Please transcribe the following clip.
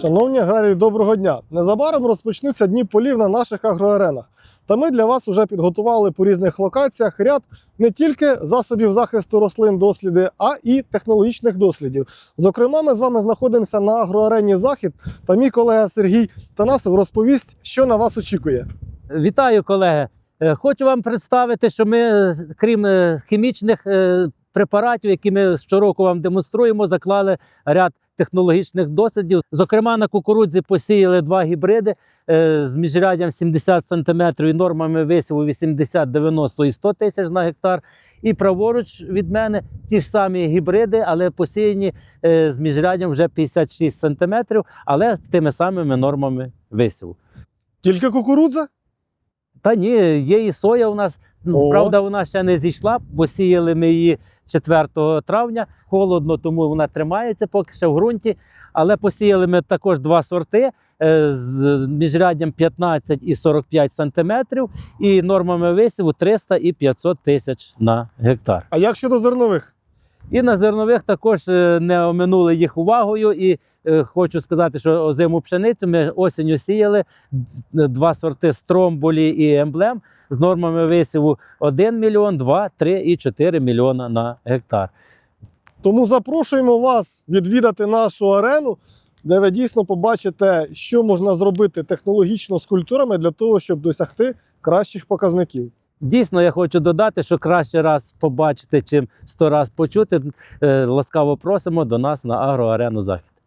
Шановні аграрії, доброго дня! Незабаром розпочнуться дні полів на наших агроаренах. Та ми для вас вже підготували по різних локаціях ряд не тільки засобів захисту рослин досліди, а і технологічних дослідів. Зокрема, ми з вами знаходимося на агроарені Захід, та мій колега Сергій Танасов розповість, що на вас очікує. Вітаю, колеги. Е, Хочу вам представити, що ми, е, крім е, хімічних препаратів, які ми щороку вам демонструємо, заклали ряд технологічних дослідів. Зокрема, на кукурудзі посіяли два гібриди е, з міжряддям 70 см і нормами висіву 80, 90 і 100 тисяч на гектар. І праворуч від мене ті ж самі гібриди, але посіяні е, з міжряддям вже 56 см, але з тими самими нормами висіву. Тільки кукурудза? Та ні, є і соя у нас. Ну, О. Правда, вона ще не зійшла, бо сіяли ми її 4 травня. Холодно, тому вона тримається поки що в ґрунті. Але посіяли ми також два сорти е, з міжряддям 15 і 45 сантиметрів, і нормами висіву 300 і 500 тисяч на гектар. А як щодо зернових? І на зернових також е, не оминули їх увагою. І хочу сказати, що озиму пшеницю ми осінню сіяли два сорти стромболі і емблем з нормами висіву 1 мільйон, 2, 3 і 4 мільйона на гектар. Тому запрошуємо вас відвідати нашу арену, де ви дійсно побачите, що можна зробити технологічно з культурами для того, щоб досягти кращих показників. Дійсно, я хочу додати, що краще раз побачити, чим сто раз почути. Е, Ласкаво просимо до нас на агроарену Захід.